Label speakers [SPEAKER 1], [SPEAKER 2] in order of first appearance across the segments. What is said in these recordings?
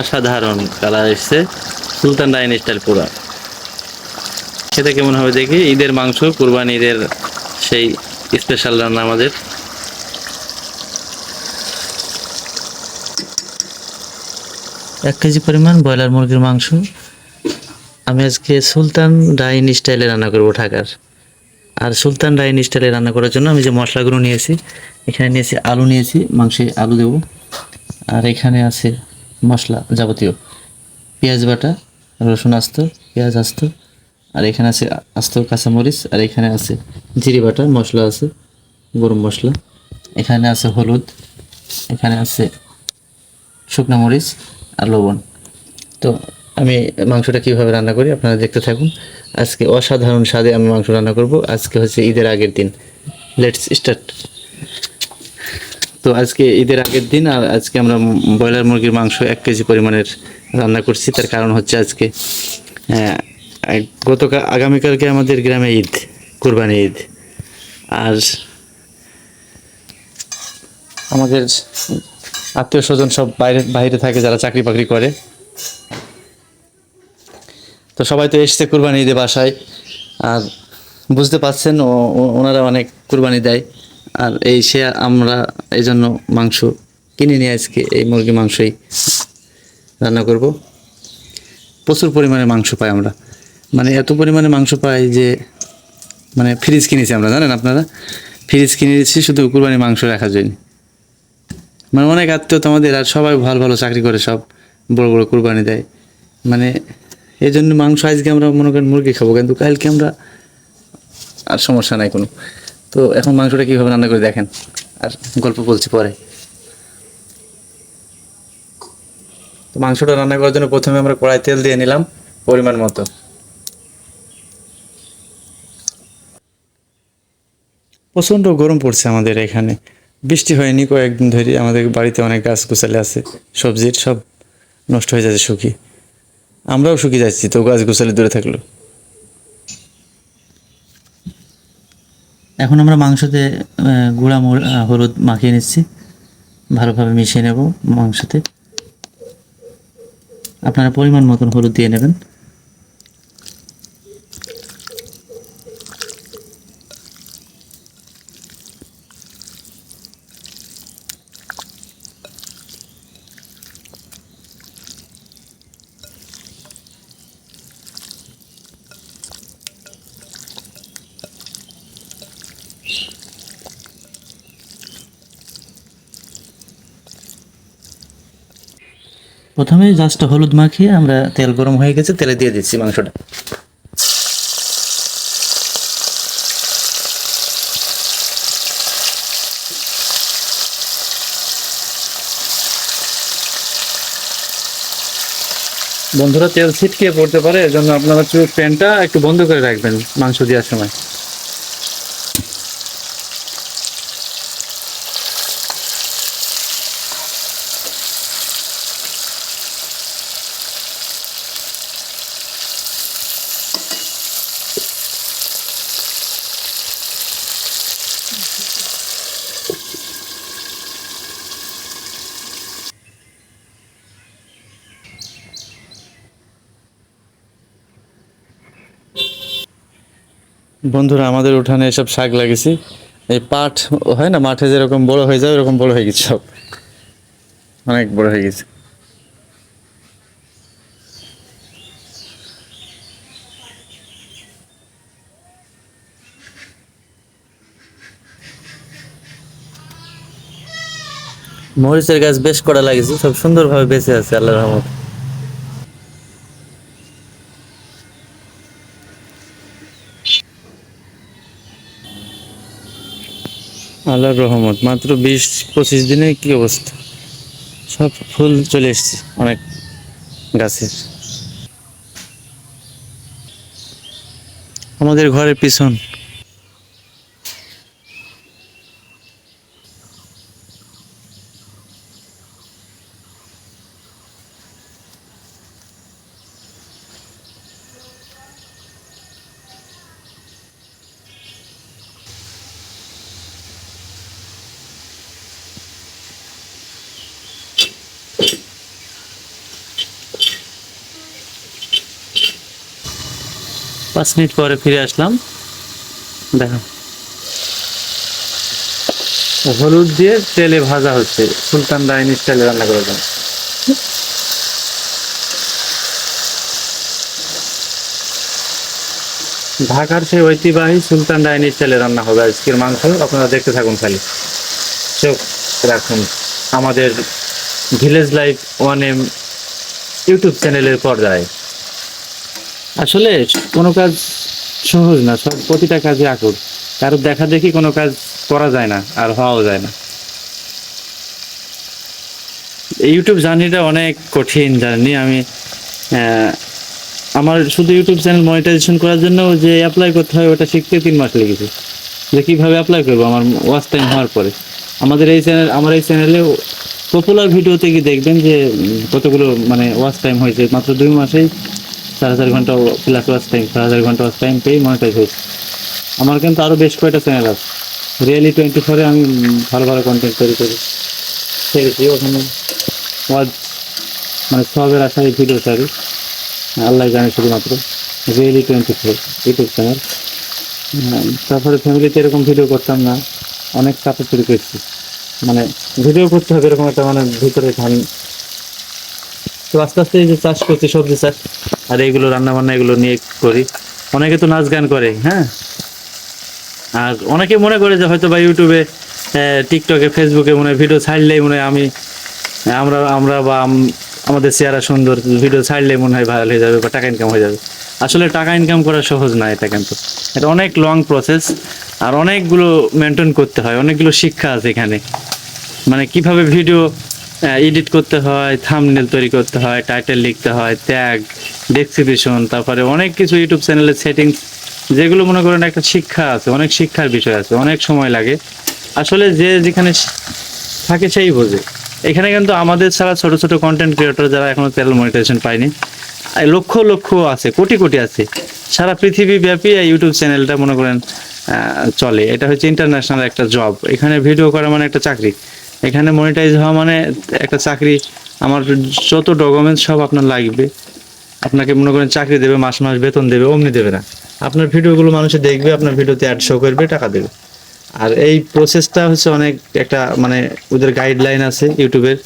[SPEAKER 1] অসাধারণ কালার এসছে। সুলতান ডাইন স্টাইল পুরা। খেতে কেমন হবে দেখি? ঈদের মাংস, কুরবানি ঈদের সেই স্পেশাল রান্না আমাদের। এক কেজি পরিমাণ ব্রয়লার মুরগির মাংস। আমি আজকে সুলতান ডাইন স্টাইলে রান্না করব ঢাকার। আর সুলতান ডাইন স্টাইলে রান্না করার জন্য আমি যে মশলাগুলো নিয়েছি, এখানে নিয়েছি আলু নিয়েছি, মাংসে আলু দেবো। আর এখানে আছে মশলা যাবতীয়। পেঁয়াজ বাটা, রসুন আস্ত, পেঁয়াজ আস্ত, আর এখানে আছে আস্ত কাঁচামরিচ, আর এখানে আছে জিরি বাটা, মশলা আছে, গরম মশলা। এখানে আছে হলুদ, এখানে আছে শুকনো মরিচ আর লবণ। তো আমি মাংসটা কীভাবে রান্না করি আপনারা দেখতে থাকুন। আজকে অসাধারণ স্বাদে আমি মাংস রান্না করব। আজকে হচ্ছে ঈদের আগের দিন। লেটস স্টার্ট তো আজকে ঈদের আগের দিন, আর আজকে আমরা ব্রয়লার মুরগির মাংস এক কেজি পরিমাণের রান্না করছি। তার কারণ হচ্ছে আজকে গতকাল আগামীকালকে আমাদের গ্রামে ঈদ, কোরবানি ঈদ। আর আমাদের আত্মীয় স্বজন সব বাইরে বাইরে থাকে, যারা চাকরি বাকরি করে। তো সবাই তো এসছে কুরবানি ঈদে বাসায়, আর বুঝতে পারছেন ওনারা অনেক কুরবানি দেয়। আর এই সে আমরা এই জন্য মাংস কিনে নিয়ে আজকে এই মুরগি মাংসই রান্না করব। প্রচুর পরিমাণে মাংস পাই আমরা। মানে এত পরিমাণে মাংস পাই যে মানে ফ্রিজ কিনেছি আমরা, জানেন আপনারা? ফ্রিজ কিনে দিচ্ছি শুধু কুরবানি মাংস রাখার জন্য। মানে অনেক আত্মীয় আমাদের, আর সবাই ভালো ভালো চাকরি করে, সব বড় বড় কুরবানি দেয়। মানে এই জন্য মাংস আজকে আমরা মনে করেন মুরগি খাব, কিন্তু কালকে আমরা আর সমস্যা নাই কোনো। তো এখন মাংসটা কীভাবে রান্না করে দেখেন। আর গল্প বলছি পরে। তো মাংসটা রান্না করার জন্য প্রথমে আমরা কড়াই তেল দিয়ে নিলাম পরিমাণ মতো। প্রচণ্ড গরম পড়ছে আমাদের এখানে। বৃষ্টি হয়নি কয়েকদিন ধরে, আমাদের বাড়িতে অনেক গাছ গোছালে আছে, সবজির সব নষ্ট হয়ে যাচ্ছে শুকিয়ে আমরাও শুকিয়ে যাচ্ছি, তো গাছ গোছালে দূরে থাকল। এখন আমরা মাংসতে গুঁড়া হলুদ মাখিয়ে নিচ্ছি। ভালোভাবে মিশিয়ে নেব মাংসতে। আপনারা পরিমাণ মতন হলুদ দিয়ে নেবেন। প্রথমে জাস্ট হলুদ মাখিয়ে আমরা তেল গরম হয়ে গেছে, তেলে দিয়ে দিচ্ছি মাংসটা। বন্ধুরা, তেল ছিটকে পড়তে পারে এর জন্য আপনারা প্যানটা একটু বন্ধ করে রাখবেন মাংস দেওয়ার সময়। বন্ধুরা, আমাদের উঠানে এসব শাক লাগিয়েছি। এই পাট হয় না, মাঠে যেরকম বড় হয়ে যায় এরকম বড় হয়ে গেছে সব। অনেক বড় হয়ে গেছে। মরিচের গাছ বেশ কড়া লাগিয়েছে, সব সুন্দরভাবে বেঁচে আছে আল্লাহ রহমত। আল্লাহর রহমত। মাত্র বিশ, পঁচিশ দিনে কি অবস্থা? সব ফুল চলে এসছে, অনেক গাছের। আমাদের ঘরের পিছন পাঁচ মিনিট পরে ফিরে আসলাম। দেখো। হলুদ দিয়ে তেলে ভাজা হচ্ছে। সুলতান ডাইনি স্টাইলে রান্না করার জন্য ঢাকার সেই ঐতিহ্যবাহী সুলতান ডাইনি স্টাইলে রান্না হবে আজকের মাংস। আপনারা দেখতে থাকুন খালি। চোখ রাখুন। আমাদের village life one M YouTube চ্যানেলের পর্দায়। আসলে কোনো কাজ সহজ না, সব প্রতিটা কাজে আকুর কারও দেখা দেখি কোনো কাজ করা যায় না, আর হওয়াও যায় না। ইউটিউব জার্নিটা অনেক কঠিন জার্নি আমি আমার শুধু ইউটিউব চ্যানেল মনিটাইজেশন করার জন্য যে অ্যাপ্লাই করতে হয়, ওটা শিখতে তিন মাস লেগেছে। যে কীভাবে অ্যাপ্লাই করব, আমার ওয়াচ টাইম হওয়ার পরে। আমাদের এই চ্যানেল আমার এই চ্যানেলে পপুলার ভিডিওতে গিয়ে দেখবেন যে কতগুলো মানে ওয়াচ টাইম হয়েছে। মাত্র দুই মাসেই চার হাজার ঘণ্টা প্লাস ওয়াচ টাইম চার হাজার ঘণ্টা টাইম পেয়ে মনিটাইজ হয়েছে। আমার কিন্তু আরও বেশ কয়েকটা চ্যানেল আছে। রিয়েলি টোয়েন্টি ফোরে আমি ভালো ভালো কন্টেন্ট তৈরি করি। ছেড়েছি ওখানে। ওয়াজ মানে সবের আশায় ভিডিও ছাড়ি আল্লাহ জানে শুধুমাত্র। Really twenty four YouTube channel তারপরে ফ্যামিলিতে এরকম ভিডিও করতাম না। অনেক চাপে তৈরি করছি। মানে ভিডিও করতে হবে এরকম একটা মানে ভিতরে ধান তো আস্তে আস্তে এই যে চাষ করছি সবজি চাষ। আর এগুলো রান্না বান্না এগুলো নিয়ে করি। অনেকে তো নাচ গান করে হ্যাঁ? আর অনেকে মনে করে যে হয়তো বা ইউটিউবে টিকটকে ফেসবুকে মনে ভিডিও ছাড়লেই মনে আমি, আমরা আমরা বা আমাদের চেহারা সুন্দর ভিডিও ছাড়লে মনে হয় ভাইরাল হয়ে যাবে বা টাকা ইনকাম হয়ে যাবে। আসলে টাকা ইনকাম করা সহজ না এটা কিন্তু। এটা অনেক লং প্রসেস আর অনেকগুলো মেনটেন করতে হয়, অনেকগুলো শিক্ষা আছে এখানে। মানে কীভাবে ভিডিও এডিট করতে হয় থামনেল তৈরি করতে হয় টাইটেল লিখতে হয় ট্যাগ ডেসক্রিপশন তারপরে অনেক কিছু ইউটিউব চ্যানেলের সেটিংস যেগুলো মনে করেন একটা শিক্ষা আছে, অনেক শিক্ষার বিষয় আছে, অনেক সময় লাগে। আসলে যে যেখানে থাকে সেই বোঝে। এখানে কিন্তু আমাদের ছাড়া ছোট ছোট কন্টেন্ট ক্রিয়েটর যারা এখনও চ্যানেল মনিটাইজেশন পায়নি লক্ষ লক্ষ আছে, কোটি কোটি আছে। সারা পৃথিবী ব্যাপী ইউটিউব চ্যানেলটা মনে করেন চলে। এটা হচ্ছে ইন্টারন্যাশনাল একটা জব এখানে ভিডিও করা মানে একটা চাকরি। এখানে মনিটাইজ হওয়া মানে একটা চাকরি, আমার যত ডকুমেন্টস সব আপনার লাগবে। আপনাকে মনে করেন চাকরি দেবে, মাস মাস বেতন দেবে, অমনি দেবে না। আপনার ভিডিওগুলো মানুষে দেখবে, আপনার ভিডিওতে অ্যাড শো করবে, টাকা দেবে। আর এই প্রসেসটা হচ্ছে অনেক একটা মানে ওদের গাইডলাইন আছে ইউটিউবের।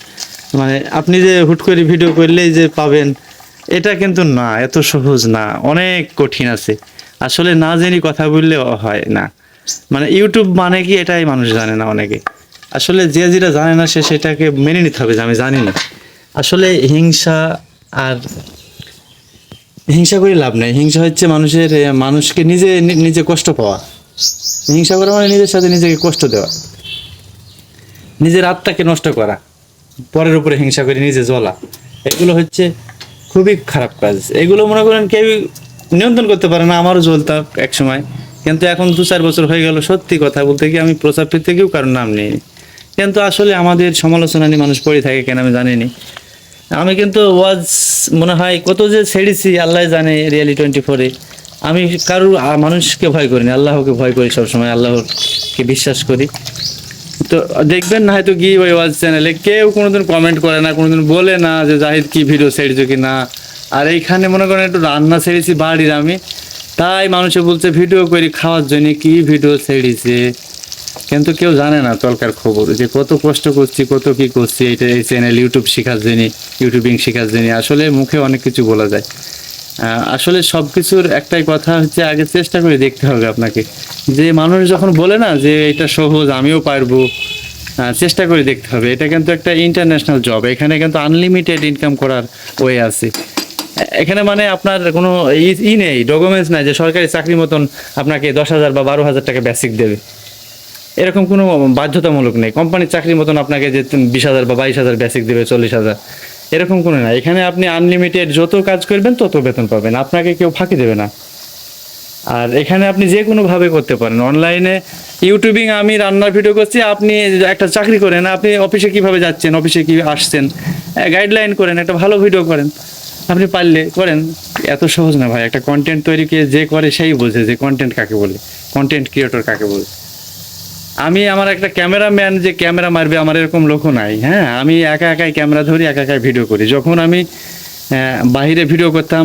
[SPEAKER 1] মানে আপনি যে হুট করে ভিডিও করলেই যে পাবেন, এটা কিন্তু না, এত সহজ না, অনেক কঠিন আছে। আসলে না জেনে কথা বললে হয় না। মানে ইউটিউব মানে কি, এটাই মানুষ জানে না অনেকে। আসলে যে যেটা জানে না, সে সেটাকে মেনে নিতে হবে যে আমি জানি না আসলে হিংসা আর হিংসা করে লাভ নেই। হিংসা হচ্ছে মানুষের মানুষকে নিজে নিজে কষ্ট পাওয়া। হিংসা করা মানে নিজের সাথে নিজেকে কষ্ট দেওয়া। নিজের আত্মাকে নষ্ট করা। পরের উপরে হিংসা করে নিজে জ্বলা। এগুলো হচ্ছে খুবই খারাপ কাজ। এগুলো মনে করেন কেউ নিয়ন্ত্রণ করতে পারে না, আমারও জ্বলতাম এক সময় কিন্তু এখন দু চার বছর হয়ে গেল, সত্যি কথা বলতে কি আমি প্রচার থেকেও কারোর নাম নিইনি। কিন্তু আসলে আমাদের সমালোচনা নিয়ে মানুষ পড়ে থাকে কেন আমি জানিনি। আমি কিন্তু ওয়াজ মনে হয় কত যে ছেড়েছি, আল্লাহ জানে রিয়ালি টোয়েন্টি ফোরে। আমি কারোর মানুষকে ভয় করিনি, আল্লাহকে ভয় করি সবসময়, আল্লাহকে বিশ্বাস করি। তো দেখবেন না হয়তো গিয়ে ওই ওয়াজ চ্যানেলে কেউ কোনোদিন কমেন্ট করে না, কোনোদিন বলে না যে জাহিদ কি ভিডিও ছেড়েছো কি না। আর এইখানে মনে করেন একটু রান্না ছেড়েছি বাড়ির আমি, তাই মানুষে বলছে ভিডিও করি, খাওয়ার জন্য কি ভিডিও ছেড়েছে? কিন্তু কেউ জানে না তলকার খবর, যে কত কষ্ট করছি, কত কি করছি এটা এই চ্যানেল ইউটিউব শেখার জন্য ইউটিউবিং শেখার জন্য, আসলে মুখে অনেক কিছু বলা যায়। আসলে সব কিছুর একটাই কথা হচ্ছে, আগে চেষ্টা করে দেখতে হবে আপনাকে। যে মানুষ যখন বলে না যে এটা সহজ, আমিও পারব চেষ্টা করে দেখতে হবে। এটা কিন্তু একটা ইন্টারন্যাশনাল জব এখানে কিন্তু আনলিমিটেড ইনকাম করার ওয়ে আছে। এখানে মানে আপনার কোনো ই- নেই ডকুমেন্টস নাই যে সরকারি চাকরি মতন আপনাকে দশ হাজার বা বারো হাজার টাকা বেসিক দেবে। এরকম কোনো বাধ্যতামূলক নেই। কোম্পানির চাকরির মতন আপনাকে যে বিশ হাজার বা বাইশ হাজার বেসিক দেবে, চল্লিশ হাজার, এরকম কোনো না। এখানে আপনি আনলিমিটেড যত কাজ করবেন, তত বেতন পাবেন। আপনাকে কেউ ফাঁকি দেবে না। আর এখানে আপনি যে কোনো ভাবে করতে পারেন। অনলাইনে ইউটিউবিং আমি রান্নার ভিডিও করছি, আপনি একটা চাকরি করেন, আপনি অফিসে কীভাবে যাচ্ছেন অফিসে কি আসছেন গাইডলাইন করেন, একটা ভালো ভিডিও করেন। আপনি পারলে করেন। এত সহজ না ভাই, একটা কন্টেন্ট তৈরিকে যে করে সেই বোঝে যে কন্টেন্ট কাকে বলে কন্টেন্ট ক্রিয়েটর কাকে বলে। আমি আমার একটা ক্যামেরাম্যান যে ক্যামেরা মারবে, আমার এরকম লোকও নাই হ্যাঁ? আমি একা একাই ক্যামেরা ধরি, একা একাই ভিডিও করি। যখন আমি
[SPEAKER 2] বাইরে ভিডিও করতাম,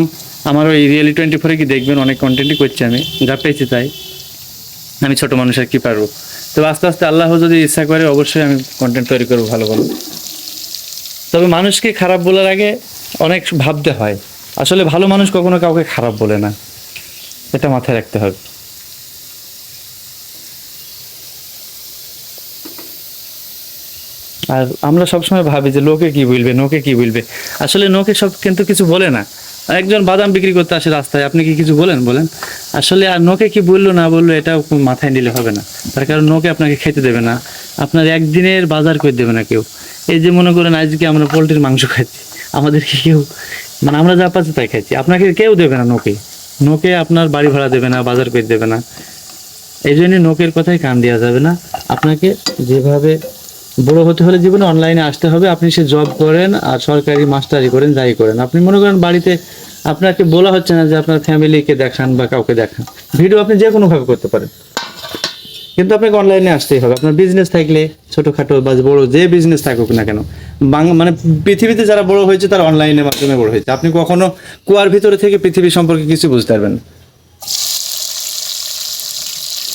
[SPEAKER 2] আমার ওই রিয়েলি টোয়েন্টি ফোরে কি দেখবেন, অনেক কন্টেন্টই করছি আমি, যা পেয়েছি তাই। আমি ছোট মানুষের কি পারব? তো আস্তে আস্তে আল্লাহ যদি ইচ্ছা করে, অবশ্যই আমি কন্টেন্ট তৈরি করব ভালো ভালো। তবে মানুষকে খারাপ বলার আগে অনেক ভাবতে হয়। আসলে ভালো মানুষ কখনো কাউকে খারাপ বলে না। এটা মাথায় রাখতে হবে। আর আমরা সবসময় ভাবি যে লোকে কি বলবে, নোকে কি বলবে। আসলে নোকে সব কিন্তু কিছু বলে না। একজন বাদাম বিক্রি করতে আসে রাস্তায়, আপনি কি কিছু বলেন বলেন? আসলে আর নোকে কি বলল, না বলল কোনো মাথায় নিলে হবে না। তার কারণ নোকে আপনাকে খেতে দেবে না। আপনার একদিনের বাজার করে দেবে না কেউ। এই যে মনে করেন আজকে আমরা পোলট্রির মাংস খাচ্ছি, আমাদেরকে কেউ মানে আমরা যা পাচ্ছি তাই খাচ্ছি। আপনাকে কেউ দেবে না নোকে। নোকে আপনার বাড়ি ভাড়া দেবে না, বাজার করে দেবে না। এই জন্য নোকের কথাই কান দেওয়া যাবে না। আপনাকে যেভাবে বড় হতে হলে জীবনে অনলাইনে আসতে হবে। আপনি সে জব করেন আর সরকারি মাস্টারি করেন, যাই করেন। আপনি মনে করেন বাড়িতে আপনাকে বলা হচ্ছে না যে আপনার ফ্যামিলিকে দেখান বা কাউকে দেখান। ভিডিও আপনি যে কোনোভাবে করতে পারেন। কিন্তু আপনাকে অনলাইনে আসতেই হবে। আপনার বিজনেস থাকলে ছোটোখাটো বা বড় যে বিজনেস থাকুক না কেন, বাং মানে পৃথিবীতে যারা বড় হয়েছে তারা অনলাইনের মাধ্যমে বড় হয়েছে। আপনি কখনো কুয়ার ভিতরে থেকে পৃথিবী সম্পর্কে কিছু বুঝতে পারবেন।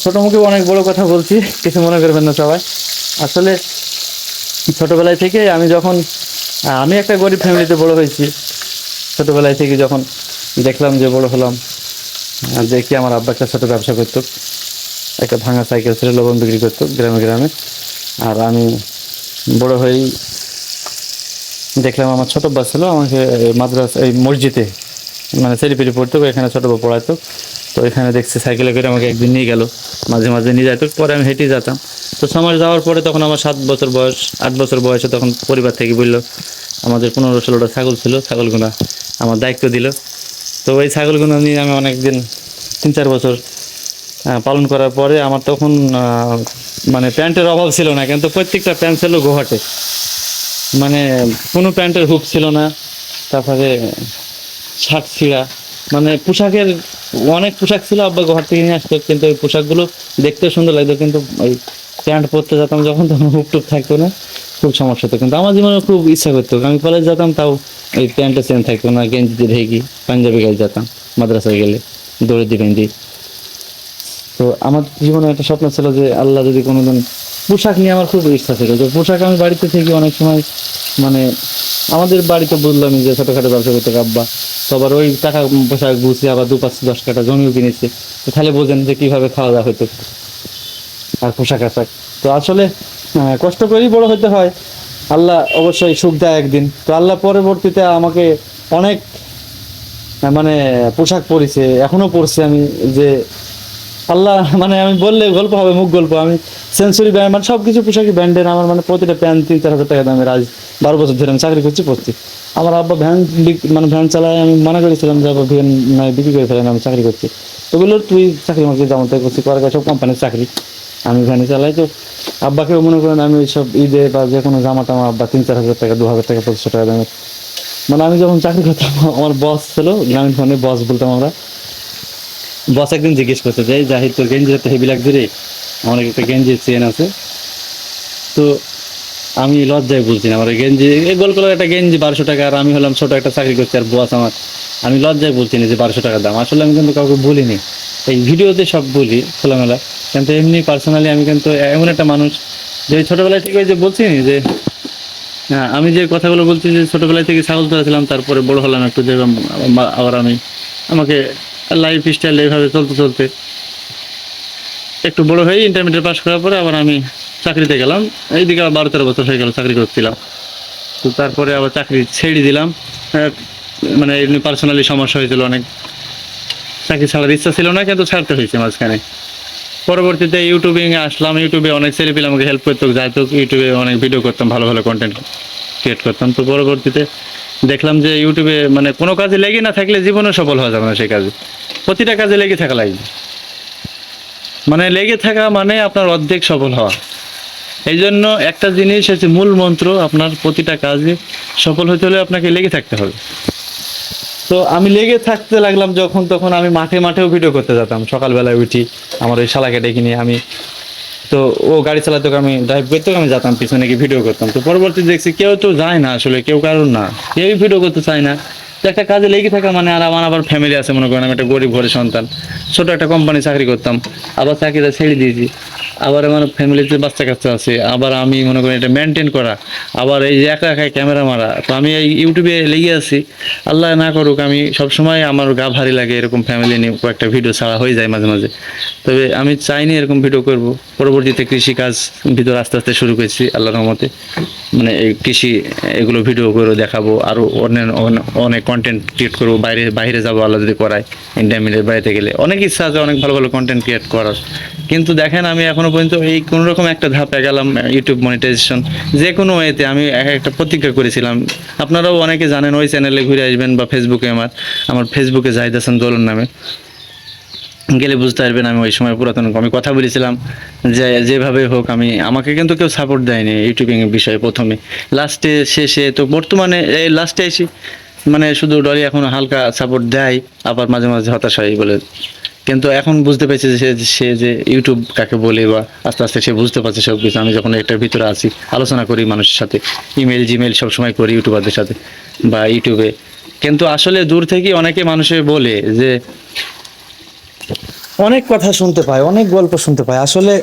[SPEAKER 2] ছোট মুখে অনেক বড় কথা বলছি, কিছু মনে করবেন না সবাই। আসলে ছোটবেলায় থেকে আমি যখন আমি একটা গরিব ফ্যামিলিতে বড় হয়েছি। ছোটোবেলায় থেকে যখন দেখলাম যে বড় হলাম আহ, দেখি আমার আব্বা একটা ছোটো ব্যবসা করতো একটা ভাঙা সাইকেল ছিল লবণ বিক্রি করতো গ্রামে গ্রামে। আর আমি বড় হয়েই দেখলাম আমার ছোটো আব্বা ছিল আমাকে মাদ্রাসা এই মসজিদে মানে ছেলেপিলি পড়তো এখানে ছোটো বউ পড়াতো। এখানে দেখছি সাইকেলে করে আমাকে একদিন নিয়ে গেল। মাঝে মাঝে নিয়ে যেত পরে আমি হেঁটে যেতাম। তো সমাজ যাওয়ার পরে তখন আমার সাত বছর বয়স, আট বছর বয়সে তখন পরিবার থেকে বলল, আমাদের পনেরো ষোলোটা ছাগল ছিল, ছাগলগুলো আমার দায়িত্ব দিল। তো ওই ছাগলগুলো নিয়ে আমি অনেক দিন তিন চার বছর পালন করার পরে আমার তখন মানে প্যান্টের অভাব ছিল না, কিন্তু প্রত্যেকটা প্যান্ট ছিল গোহাটে। মানে কোনো প্যান্টের হুক ছিল না, তারপরে শার্ট ছিঁড়া মানে পোশাকের অনেক পোশাক ছিল, আব্বা ঘর থেকে নিয়ে আসতো, কিন্তু ওই পোশাকগুলো দেখতে সুন্দর লাগতো, কিন্তু ওই প্যান্ট পরতে যেতাম যখন, তখন হুক টুক থাকতো না, খুব সমস্যা হতো। কিন্তু আমার জীবনে খুব ইচ্ছা করতো, আমি কলেজ যেতাম, তাও ওই প্যান্টটা চেন থাকতো না, গেঞ্জিতে ঢেকি পাঞ্জাবি গায়ে যেতাম, মাদ্রাসায় গেলে, দৌড়ে দিয়ে গেঞ্জি তো আমার জীবনে একটা স্বপ্ন ছিল যে আল্লাহ যদি কোনোদিন পোশাক নিয়ে আমার খুব ইচ্ছা ছিল, যে পোশাক আমি বাড়িতে থেকে অনেক সময় মানে আমাদের বাড়িতে বললাম যে ছোটখাটো ব্যবসা করতে আব্বা তো আবার ওই টাকা পয়সা গুছিয়ে আবার দু পাঁচ দশ কাটা জমিও কিনেছে। তো তাহলে বোঝেন যে কীভাবে খাওয়া দাওয়া হতো আর পোশাক আশাক। তো আসলে কষ্ট করেই বড় হতে হয়। আল্লাহ অবশ্যই সুখ দেয় একদিন। তো আল্লাহ পরবর্তীতে আমাকে অনেক মানে পোশাক পরেছে এখনও পরছে আমি যে আল্লাহ মানে আমি বললে গল্প হবে, মুখ গল্প। আমি সেঞ্চুরি ব্যান্ড মানে সব কিছু পোশাকি ব্যান্ডের আমার মানে প্রতিটা প্যান্ট তিন চার হাজার টাকা দামের আজ বারো বছর ধরে আমি চাকরি করছি, পড়ছি। আমার আব্বা ভ্যান মানে ভ্যান চালায়, আমি মানা করেছিলাম যে, আব্বা ভ্যান মানে বিক্রি করে ফেলেন, আমি চাকরি করছি। তো বলল তুই চাকরি মাকরি যেমন তাই করছি করার সব কোম্পানির চাকরি। আমি ভ্যানে চালাই, তো আব্বাকেও মনে করেন আমি ওই সব ঈদে বা যে কোনো জামা টামা আব্বা, তিন চার হাজার টাকা দু হাজার টাকা, পঁচিশশো টাকা দামের। মানে আমি যখন চাকরি করতাম, আমার বস ছিল, গ্রামীণ ফোনে বস বলতাম আমরা বস একদিন জিজ্ঞেস করতে যাই জাহিদ, তোর গেঞ্জি তো হেভি লাগছে রে। আমার একটা গেঞ্জির চেন আছে। তো আমি লজ্জায় বলছি না, আমার গেঞ্জি গোল কলার একটা গেঞ্জি বারোশো টাকা, আর আমি হলাম ছোট একটা চাকরি করছি, আর বস আমার। আমি লজ্জায় বলছি না যে বারোশো টাকা দাম। আসলে আমি কিন্তু কাউকে বলিনি। এই ভিডিওতে সব বলি খোলামেলা। কিন্তু এমনি পার্সোনালি আমি কিন্তু এমন একটা মানুষ যে ছোটোবেলায় ওই যে বলছি যে হ্যাঁ আমি যে কথাগুলো বলছি যে ছোটবেলায় থেকে ছাগল ধরেছিলাম, তারপরে বড় হলাম একটু, যে আম- আবার আমি, আমাকে লাইফ স্টাইল এইভাবে চলতে চলতে। একটু বড় হয়ে ইন্টারমিডিয়েট পাস করার পরে আবার আমি চাকরিতে গেলাম। এইদিকে আবার বারো তেরো বছর হয়ে গেল চাকরি করছিলাম। তো তারপরে আবার চাকরি ছেড়ে দিলাম। মানে এমনি পার্সোনালি সমস্যা হয়েছিল অনেক। চাকরি ছাড়ার ইচ্ছা ছিল না, কিন্তু ছাড়তে হয়েছে মাঝখানে। পরবর্তীতে ইউটিউবে আসলাম। ইউটিউবে অনেক ছেলে পেলে আমাকে হেল্প করতো যাইতো ইউটিউবে অনেক ভিডিও করতাম, ভালো ভালো কন্টেন্ট ক্রিয়েট করতাম। তো পরবর্তীতে দেখলাম যে ইউটিউবে মানে কোনো কাজে লেগে না থাকলে জীবনে সফল হওয়া যাবে না সেই কাজে। প্রতিটা কাজে লেগে থাকা লাগবে মানে লেগে থাকা মানে আপনার অর্ধেক সফল হওয়া। এই জন্য একটা জিনিস হচ্ছে মূল মন্ত্র, আপনার প্রতিটা কাজে সফল হতে হলে আপনাকে লেগে থাকতে হবে। তো আমি লেগে থাকতে লাগলাম যখন, তখন আমি মাঠে মাঠেও ভিডিও করতে যেতাম। সকালবেলায় উঠি, আমার ওই শালাকে ডেকে নিয়ে আমি তো ও গাড়ি চালাতো আমি ড্রাইভ করতে আমি যেতাম, পিছনে গিয়ে ভিডিও করতাম। তো পরবর্তী দেখছি কেউ তো যায় না আসলে, কেউ কারণ না। কেউই ভিডিও করতে চায় না। একটা কাজে লেগে থাকা মানে আর আমার আবার ফ্যামিলি আছে, মনে করেন, আমি একটা গরিব ঘরের সন্তান। ছোট একটা কোম্পানি চাকরি করতাম, আবার চাকরিটা ছেড়ে দিয়েছি। আবার আমার ফ্যামিলিতে বাচ্চা কাচ্চা আছে, আবার আমি মনে করি এটা মেনটেন করা, আবার এই যে একা একা ক্যামেরা মারা। তো আমি এই ইউটিউবে লেগে আছি। আল্লাহ না করুক, আমি সবসময় আমার গা ভারী লাগে এরকম ফ্যামিলি নিয়ে কয়েকটা ভিডিও ছাড়া হয়ে যায় মাঝে মাঝে। তবে আমি চাইনি এরকম ভিডিও করব। পরবর্তীতে কৃষি কাজ ভিতর আস্তে আস্তে শুরু করেছি, আল্লাহর রহমতে। মানে এই কৃষি, এগুলো ভিডিও করে দেখাবো আরও অনেক অনেক কন্টেন্ট ক্রিয়েট করব, বাইরে বাইরে যাব, আল্লাহ যদি করায় ইন্ডিয়া মিডিয়ার বাইরে গেলে। অনেক ইচ্ছা আছে, অনেক ভালো ভালো কন্টেন্ট ক্রিয়েট করার। কিন্তু দেখেন, আমি এখনও পর্যন্ত এই কোনো রকম একটা ধাপে গেলাম ইউটিউব মনিটাইজেশন যে কোনো ওয়েতে আমি এক- একটা প্রতিজ্ঞা করেছিলাম। আপনারাও অনেকে জানেন, ওই চ্যানেলে ঘুরে আসবেন বা ফেসবুকে আমার আমার ফেসবুকে জাহিদ হাসান দোলন নামে। গেলে বুঝতে পারবেন, আমি ওই সময় পুরাতন, আমি কথা বলেছিলাম যে, যেভাবে হোক, আমি, আমাকে কিন্তু কেউ সাপোর্ট দেয়নি ইউটিউবিং বিষয়ে প্রথমে। লাস্টে শেষে, তো বর্তমানে, এই লাস্টে এসে মানে শুধু ডলি এখন হালকা সাপোর্ট দেয় আবার মাঝে মাঝে হতাশ হয় বলে। কিন্তু এখন বুঝতে পেরেছে যে সে- যে ইউটিউব কাকে বলে বা আস্তে আস্তে সে বুঝতে পারছে সব কিছু আমি যখন এটার ভিতরে আছি আলোচনা করি মানুষের সাথে ইমেল জিমেল সবসময় করি ইউটিউবারদের সাথে বা ইউটিউবে কিন্তু আসলে দূর থেকে অনেকে মানুষে বলে যে অনেক কথা শুনতে পায় অনেক গল্প শুনতে পায়। আসলে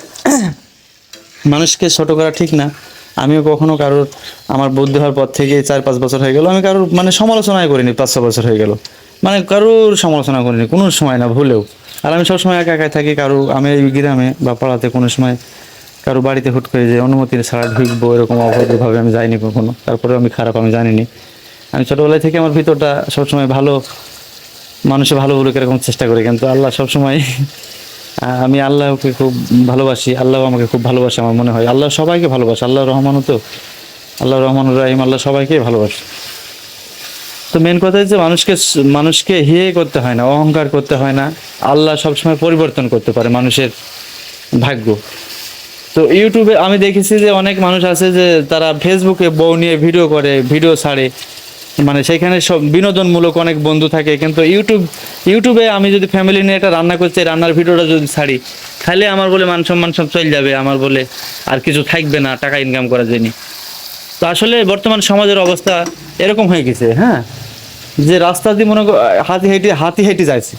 [SPEAKER 2] মানুষকে ছোট করা ঠিক না। আমিও কখনো কারোর, আমার বুদ্ধি হওয়ার পর থেকে চার, পাঁচ বছর হয়ে গেল, আমি কারোর মানে সমালোচনাই করিনি, পাঁচ ছ বছর হয়ে গেল। মানে কারোর সমালোচনা করিনি, কোনো সময় না, ভুলেও। আর আমি সবসময় একা, একাই থাকি, কারও, আমি এই গ্রামে বা পাড়াতে কোনো সময় কারও বাড়িতে হুট করে যে অনুমতি ছাড়া ঢুকবো, এরকম অভদ্রভাবে আমি যাইনি কখনো। তারপরে আমি খারাপ, আমি জানিনি। আমি ছোটোবেলায় থেকে আমার ভিতরটা সবসময় ভালো, মানুষে ভালো বলুক, এরকম চেষ্টা করি, কিন্তু আল্লাহ সবসময় আমি আল্লাহকে খুব ভালোবাসি, আল্লাহ আমাকে খুব ভালোবাসে আমার মনে হয়। আল্লাহ সবাইকে ভালোবাসে, আল্লাহ রহমানও তো। আল্লাহ রহমান রাহিম, আল্লাহ সবাইকে ভালোবাসে। তো মেন কথা হচ্ছে মানুষকে মানুষকে হিয়ে করতে হয় না, অহংকার করতে হয় না। আল্লাহ সবসময় পরিবর্তন করতে পারে মানুষের ভাগ্য। তো ইউটিউবে আমি দেখেছি যে অনেক মানুষ আছে যে তারা ফেসবুকে বউ নিয়ে ভিডিও করে ভিডিও ছাড়ে। মানে সেখানে সব বিনোদনমূলক অনেক বন্ধু থাকে, কিন্তু ইউটিউব ইউটিউবে আমি যদি ফ্যামিলি নিয়ে একটা রান্না করছি, রান্নার ভিডিওটা যদি ছাড়ি, তাহলে আমার বলে মান সম্মান সব চলে যাবে, আমার বলে আর কিছু থাকবে না, টাকা ইনকাম করার জন্য। তো আসলে বর্তমান সমাজের অবস্থা এরকম হয়ে গেছে হ্যাঁ? যে রাস্তা দিয়ে মনে হাতি হেঁটে হাতি হেঁটে যাচ্ছে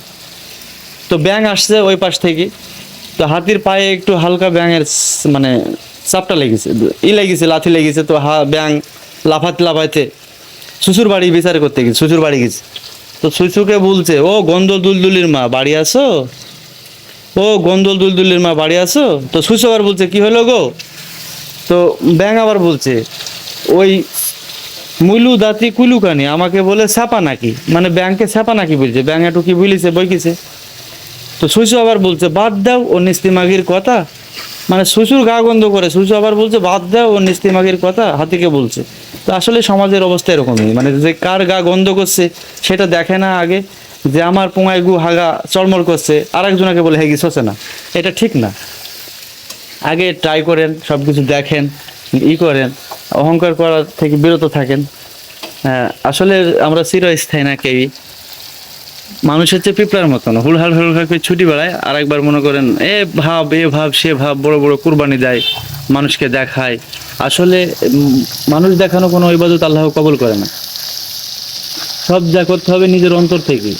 [SPEAKER 2] তো ব্যাং আসছে ওই পাশ থেকে, তো হাতির পায়ে একটু হালকা ব্যাঙের মানে চাপটা লেগেছে, ই লেগেছে, লাথি লেগেছে, তো হা ব্যাং লাফাতে লাফাইতে শ্বশুর বাড়ি বিচার করতে গেছে, শ্বশুর বাড়ি গেছে। তো শ্বশুরকে বলছে, ও গন্ধ দুলদুলির মা, বাড়ি আসো ও গন্ধল দুলদুলির মা, বাড়ি আসো তো শ্বশুর আবার বলছে, কি হলো গো? তো ব্যাং আবার বলছে, ওই মুলু দাঁতি কুলুকানি আমাকে বলে ছাপা নাকি? মানে ব্যাংকে ছাপা নাকি বলছে ব্যাং একটু কি বলিছে, বইকিছে। তো শুশু আবার বলছে, বাদ দাও, ও নিস্তিমাগির কথা। মানে শ্বশুর গা গন্ধ করে শুশু আবার বলছে বাদ দাও ও নিস্তিমাগির কথা। হাতিকে বলছে। তো আসলে সমাজের অবস্থা এরকমই। মানে যে কার গা গন্ধ করছে সেটা দেখে না আগে। যে আমার পোঙায় গু হাগা চলমল করছে আর একজনকে বলে হেগি শোষে না। এটা ঠিক না। আগে ট্রাই করেন সব কিছু দেখেন ই করেন অহংকার করার থেকে বিরত থাকেন। হ্যাঁ, আসলে আমরা চিরস্থায়ী না কেউই। মানুষ হচ্ছে পিঁপড়ার মতন, হুলহাল হুলহাল করে ছুটি বেড়ায় আর একবার মনে করেন, এ ভাব এ ভাব, সে ভাব, বড় বড় কুরবানি দেয়, মানুষকে দেখায়। আসলে মানুষ দেখানো কোনো ইবাদত আল্লাহ কবল করে না। সব যা করতে হবে নিজের অন্তর থেকে।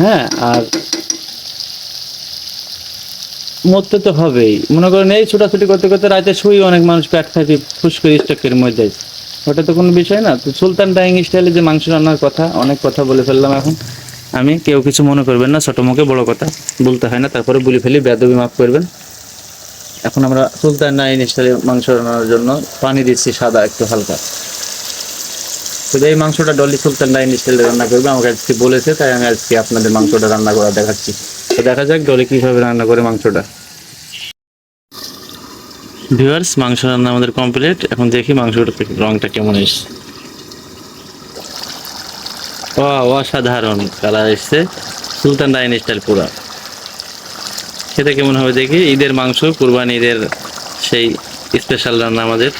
[SPEAKER 2] হ্যাঁ আর মরতে তো হবেই। মনে করেন, এই ছোটাছুটি করতে করতে রাতে শুই অনেক মানুষ পেট থাকে ফুস করে স্টক করে মরে যায় ওটা তো কোনো বিষয় না। তো সুলতান ডাইং স্টাইলে যে মাংস রান্নার কথা, অনেক কথা বলে ফেললাম এখন। আমি কেউ কিছু মনে করবেন না, ছোটো মুখে বড়ো কথা বলতে হয় না, তারপরে বলে ফেলি বেদবি মাফ করবেন। এখন আমরা সুলতান ডাইং স্টাইলে মাংস রান্নার জন্য পানি দিচ্ছি, সাদা একটু হালকা। তো এই মাংসটা ডলি সুলতান ডাইন স্টাইলে রান্না করবে, আমাকে আজকে বলেছে, তাই আমি আজকে আপনাদের মাংসটা রান্না করা দেখাচ্ছি। তো দেখা যাক ডলি কীভাবে রান্না করে মাংসটা। ভিউয়ার্স, মাংস রান্না আমাদের কমপ্লিট। এখন দেখি মাংসটা থেকে রংটা কেমন এসছে অসাধারণ কালার এসছে। সুলতান ডাইন স্টাইল পুরা। খেতে কেমন হবে দেখি? ঈদের মাংস কুরবান ঈদের সেই স্পেশাল রান্না আমাদের।